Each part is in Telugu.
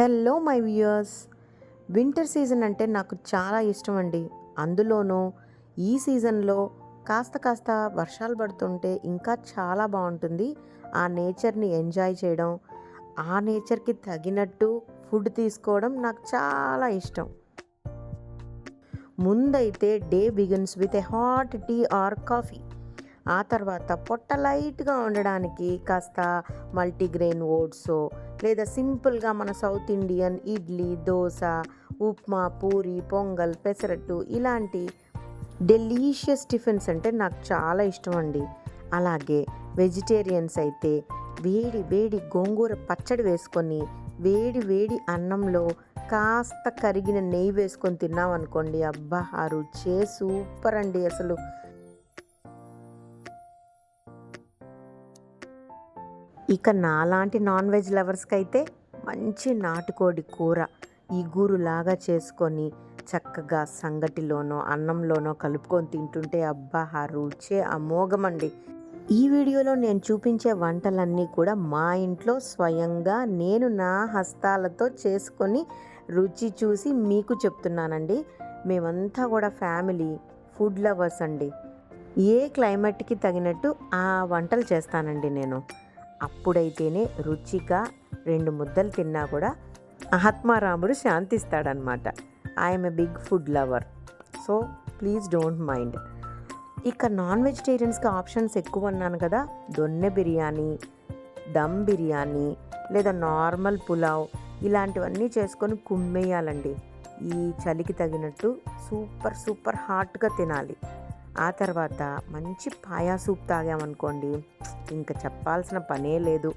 Hello my viewers. Winter season అంటే నాకు చాలా ఇష్టం అండి అందులోనూ ఈ సీజన్లో కాస్త కాస్త వర్షాలు పడుతుంటే ఇంకా చాలా బాగుంటుంది. ఆ నేచర్ని ఎంజాయ్ చేయడం ఆ నేచర్కి తగినట్టు ఫుడ్ తీసుకోవడం నాకు చాలా ఇష్టం. ముందైతే day begins with a hot tea or coffee. ఆ తర్వాత పొట్ట లైట్గా ఉండడానికి కాస్త మల్టీగ్రెయిన్ ఓట్స్ లేదా సింపుల్గా మన సౌత్ ఇండియన్ ఇడ్లీ దోశ ఉప్మా పూరి పొంగల్ పెసరట్టు ఇలాంటి డెలీషియస్ టిఫిన్స్ అంటే నాకు చాలా ఇష్టం అండి. అలాగే వెజిటేరియన్స్ అయితే వేడి వేడి గోంగూర పచ్చడి వేసుకొని వేడి వేడి అన్నంలో కాస్త కరిగిన నెయ్యి వేసుకొని తిన్నాం అనుకోండి అబ్బా ఆ రుచే సూపర్ అండి అసలు. ఇక నాలాంటి నాన్ వెజ్ లవర్స్కి అయితే మంచి నాటుకోడి కూర ఈ గూరులాగా చేసుకొని చక్కగా సంగటిలోనో అన్నంలోనో కలుపుకొని తింటుంటే అబ్బా ఆ రుచే అమోఘమండి. ఈ వీడియోలో నేను చూపించే వంటలన్నీ కూడా మా ఇంట్లో స్వయంగా నేను నా హస్తాలతో చేసుకొని రుచి చూసి మీకు చెప్తున్నానండి. మేమంతా కూడా ఫ్యామిలీ ఫుడ్ లవర్స్ అండి. ఏ క్లైమేట్కి తగినట్టు ఆ వంటలు చేస్తానండి నేను. అప్పుడైతేనే రుచిగా రెండు ముద్దలు తిన్నా కూడా ఆత్మారాముడు శాంతిస్తాడనమాట. I'm a big food lover. So please don't mind. ఇక నాన్ వెజిటేరియన్స్కి ఆప్షన్స్ ఎక్కువ అన్నాను కదా. దొన్నె బిర్యానీ దమ్ బిర్యానీ లేదా నార్మల్ పులావ్ ఇలాంటివన్నీ చేసుకొని కుమ్మేయాలండి. ఈ చలికి తగినట్టు సూపర్ సూపర్ హాట్గా తినాలి. ఆ తర్వాత మంచి పాయా సూప్ తాగామనుకోండి ఇంకా చెప్పాల్సిన పనే లేదు.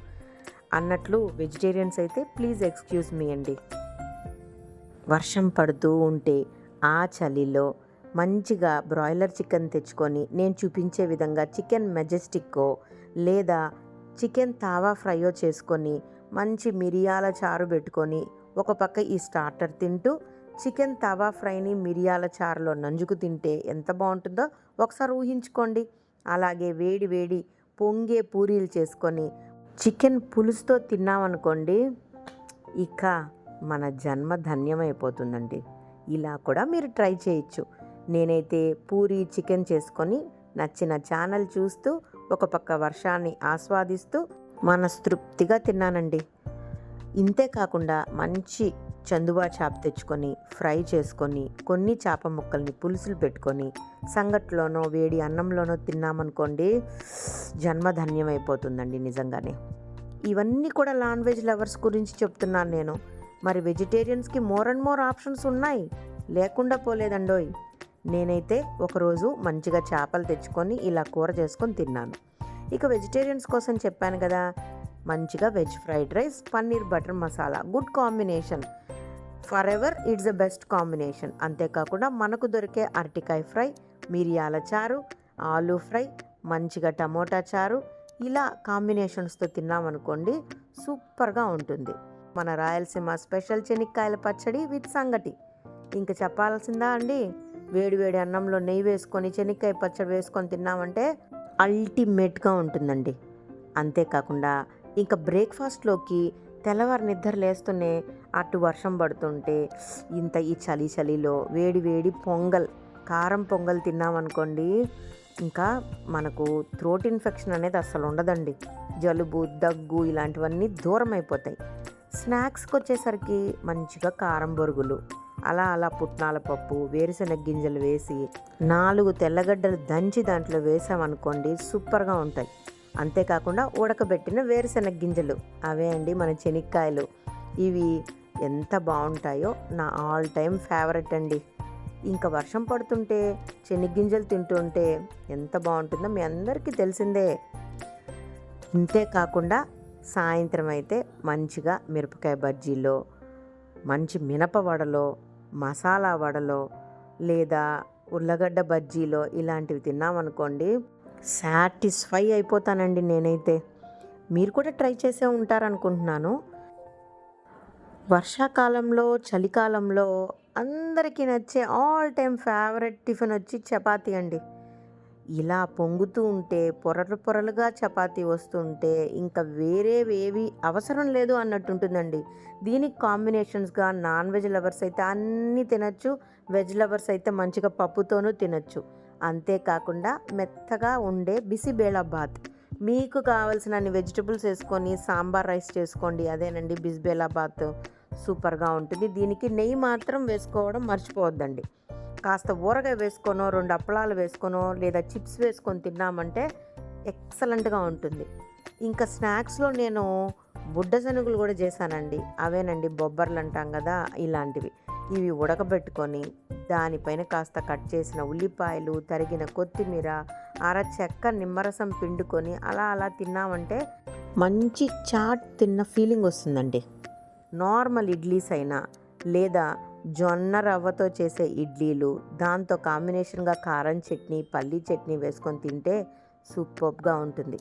అన్నట్లు వెజిటేరియన్స్ అయితే ప్లీజ్ ఎక్స్క్యూజ్ మీ అండి. వర్షం పడుతూ ఉంటే ఆ చలిలో మంచిగా బ్రాయిలర్ చికెన్ తెచ్చుకొని నేను చూపించే విధంగా చికెన్ మెజెస్టిక్కో లేదా చికెన్ తావా ఫ్రైయో చేసుకొని మంచి మిరియాల చారు పెట్టుకొని ఒక పక్క ఈ స్టార్టర్ తింటూ చికెన్ తవా ఫ్రైని మిరియాల చారులో నంజుకు తింటే ఎంత బాగుంటుందో ఒకసారి ఊహించుకోండి. అలాగే వేడి వేడి పొంగే పూరీలు చేసుకొని చికెన్ పులుసుతో తిన్నామనుకోండి ఇక మన జన్మ ధన్యమైపోతుందండి. ఇలా కూడా మీరు ట్రై చేయొచ్చు. నేనైతే పూరి చికెన్ చేసుకొని నచ్చిన ఛానల్ చూస్తూ ఒక పక్క వర్షాన్ని ఆస్వాదిస్తూ మనస్తృప్తిగా తిన్నానండి. ఇంతే కాకుండా మంచి చందువా చేప తెచ్చుకొని ఫ్రై చేసుకొని కొన్ని చేప ముక్కల్ని పులుసులు పెట్టుకొని సంగట్లోనో వేడి అన్నంలోనో తిన్నామనుకోండి జన్మధన్యమైపోతుందండి నిజంగానే. ఇవన్నీ కూడా నాన్ వెజ్ లవర్స్ గురించి చెప్తున్నాను నేను. మరి వెజిటేరియన్స్కి మోర్ అండ్ మోర్ ఆప్షన్స్ ఉన్నాయి. లేకుండా పోలేదండోయ్. నేనైతే ఒకరోజు మంచిగా చేపలు తెచ్చుకొని ఇలా కూర చేసుకొని తిన్నాను. ఇక వెజిటేరియన్స్ కోసం చెప్పాను కదా మంచిగా veg fried rice paneer butter masala good combination. Forever it's the best combination అంతేకాకుండా మనకు దొరికే అరటికాయ ఫ్రై మిరియాల చారు ఆలూ ఫ్రై మంచిగా టమోటా చారు ఇలా కాంబినేషన్స్తో తిన్నామనుకోండి సూపర్గా ఉంటుంది. మన రాయలసీమ స్పెషల్ చెనిక్కాయల పచ్చడి విత్ సంగటి. ఇంకా చెప్పాల్సిందా అండి? వేడి వేడి అన్నంలో నెయ్యి వేసుకొని చెనిక్కాయ పచ్చడి వేసుకొని తిన్నామంటే అల్టిమేట్గా ఉంటుందండి. అంతేకాకుండా ఇంకా బ్రేక్ఫాస్ట్లోకి తెల్లవారు నిద్ర లేస్తూనే అటు వర్షం పడుతుంటే ఇంత ఈ చలి చలిలో వేడి వేడి పొంగల్ కారం పొంగల్ తిన్నామనుకోండి ఇంకా మనకు థ్రోట్ ఇన్ఫెక్షన్ అనేది అస్సలు ఉండదండి. జలుబు దగ్గు ఇలాంటివన్నీ దూరం అయిపోతాయి స్నాక్స్కి వచ్చేసరికి మంచిగా కారం బొరుగులు అలా అలా పుట్నాల పప్పు వేరుశెనగ గింజలు వేసి నాలుగు తెల్లగడ్డలు దంచి దాంట్లో వేసామనుకోండి సూపర్గా ఉంటాయి. అంతేకాకుండా ఉడకబెట్టిన వేరుశెనగ గింజలు. అవే అండి మన చెనిక్కాయలు. ఇవి ఎంత బాగుంటాయో నా ఆల్ టైమ్ ఫేవరెట్ అండి. ఇంకా వర్షం పడుతుంటే చెనిగ్గింజలు తింటుంటే ఎంత బాగుంటుందో మీ అందరికీ తెలిసిందే. ఇంతేకాకుండా సాయంత్రం అయితే మంచిగా మిరపకాయ బజ్జీలో మంచి మినప వడలో మసాలా వడలో లేదా ఉల్లగడ్డ బజ్జీలో ఇలాంటివి తిన్నామనుకోండి సాటిస్ఫై అయిపోతానండి నేనైతే. మీరు కూడా ట్రై చేసే ఉంటారనుకుంటున్నాను. వర్షాకాలంలో చలికాలంలో అందరికీ నచ్చే ఆల్ టైమ్ ఫేవరెట్ టిఫిన్ వచ్చి చపాతీ అండి. ఇలా పొంగుతూ ఉంటే పొరలు పొరలుగా చపాతీ వస్తుంటే ఇంకా వేరేవేవి అవసరం లేదు అన్నట్టు ఉంటుందండి దీనికి కాంబినేషన్స్గా నాన్ వెజ్ లవర్స్ అయితే అన్నీ తినచ్చు వెజ్ లవర్స్ అయితే మంచిగా పప్పుతోనూ తినచ్చు. అంతేకాకుండా మెత్తగా ఉండే బిసిబేళాబాత్ మీకు కావలసినన్ని అన్ని వెజిటబుల్స్ వేసుకొని సాంబార్ రైస్ చేసుకోండి. అదేనండి బిసిబేళాబాత్ సూపర్గా ఉంటుంది. దీనికి నెయ్యి మాత్రం వేసుకోవడం మర్చిపోవద్దండి. కాస్త ఊరగాయ వేసుకోనో రెండు అప్పలాలు వేసుకోనో లేదా చిప్స్ వేసుకొని తిన్నామంటే ఎక్సలెంట్గా ఉంటుంది. ఇంకా స్నాక్స్లో నేను బుడ్డ శనుగులు కూడా చేశానండి. అవేనండి బొబ్బర్లు అంటాం కదా ఇలాంటివి. ఇవి ఉడకబెట్టుకొని దానిపైన కాస్త కట్ చేసిన ఉల్లిపాయలు తరిగిన కొత్తిమీర అర చెక్క నిమ్మరసం పిండుకొని అలా అలా తిన్నామంటే మంచి చాట్ తిన్న ఫీలింగ్ వస్తుందండి. నార్మల్ ఇడ్లీస్ అయినా లేదా జొన్న రవ్వతో చేసే ఇడ్లీలు దాంతో కాంబినేషన్గా కారం చట్నీ పల్లీ చట్నీ వేసుకొని తింటే సూపర్గా ఉంటుంది.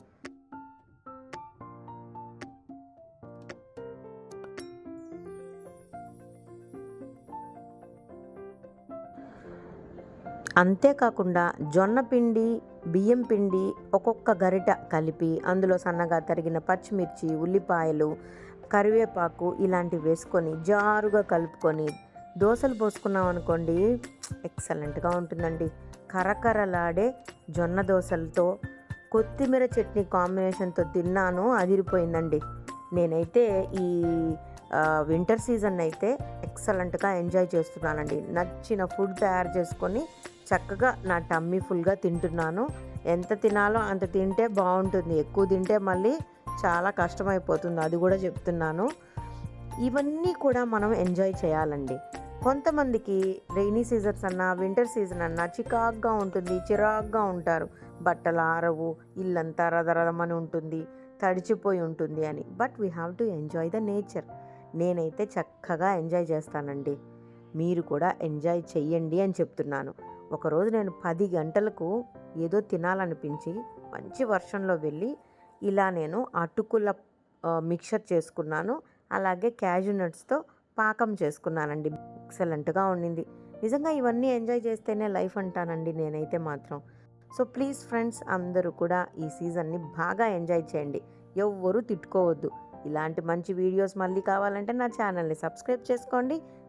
అంతేకాకుండా జొన్న పిండి బియ్యం పిండి ఒక్కొక్క గరిట కలిపి అందులో సన్నగా తరిగిన పచ్చిమిర్చి ఉల్లిపాయలు కరివేపాకు ఇలాంటివి వేసుకొని జారుగా కలుపుకొని దోశలు పోసుకున్నాం అనుకోండి ఎక్సలెంట్గా ఉంటుందండి. కరకరలాడే జొన్న దోశలతో కొత్తిమీర చట్నీ కాంబినేషన్తో తిన్నాను అదిరిపోయిందండి. నేనైతే ఈ వింటర్ సీజన్ అయితే ఎక్సలెంట్గా ఎంజాయ్ చేస్తున్నానండి. నచ్చిన ఫుడ్ తయారు చేసుకొని చక్కగా నా టమ్మీ ఫుల్గా తింటున్నాను. ఎంత తినాలో అంత తింటే బాగుంటుంది. ఎక్కువ తింటే మళ్ళీ చాలా కష్టమైపోతుంది. అది కూడా చెప్తున్నాను. ఇవన్నీ కూడా మనం ఎంజాయ్ చేయాలండి. కొంతమందికి రెయినీ సీజన్స్ అన్నా వింటర్ సీజన్ అన్నా చికాగ్గా ఉంటుంది చిరాగ్గా ఉంటారు. బట్టలు ఆరవు ఇల్లంతా రదరదమని ఉంటుంది తడిచిపోయి ఉంటుంది అని. But we have to enjoy the nature నేనైతే చక్కగా ఎంజాయ్ చేస్తానండి. మీరు కూడా ఎంజాయ్ చెయ్యండి అని చెప్తున్నాను. ఒకరోజు నేను పది గంటలకు ఏదో తినాలనిపించి మంచి వర్షంలో వెళ్ళి ఇలా నేను అటుకుల మిక్చర్ చేసుకున్నాను. అలాగే క్యాజు నట్స్తో పాకం చేసుకున్నానండి. ఎక్సలెంట్గా ఉండింది. నిజంగా ఇవన్నీ ఎంజాయ్ చేస్తేనే లైఫ్ అంటానండి నేనైతే మాత్రం. సో ప్లీజ్ ఫ్రెండ్స్ అందరూ కూడా ఈ సీజన్ని బాగా ఎంజాయ్ చేయండి. ఎవ్వరూ తిట్టుకోవద్దు. ఇలాంటి మంచి వీడియోస్ మళ్ళీ కావాలంటే నా ఛానల్ని సబ్స్క్రైబ్ చేసుకోండి.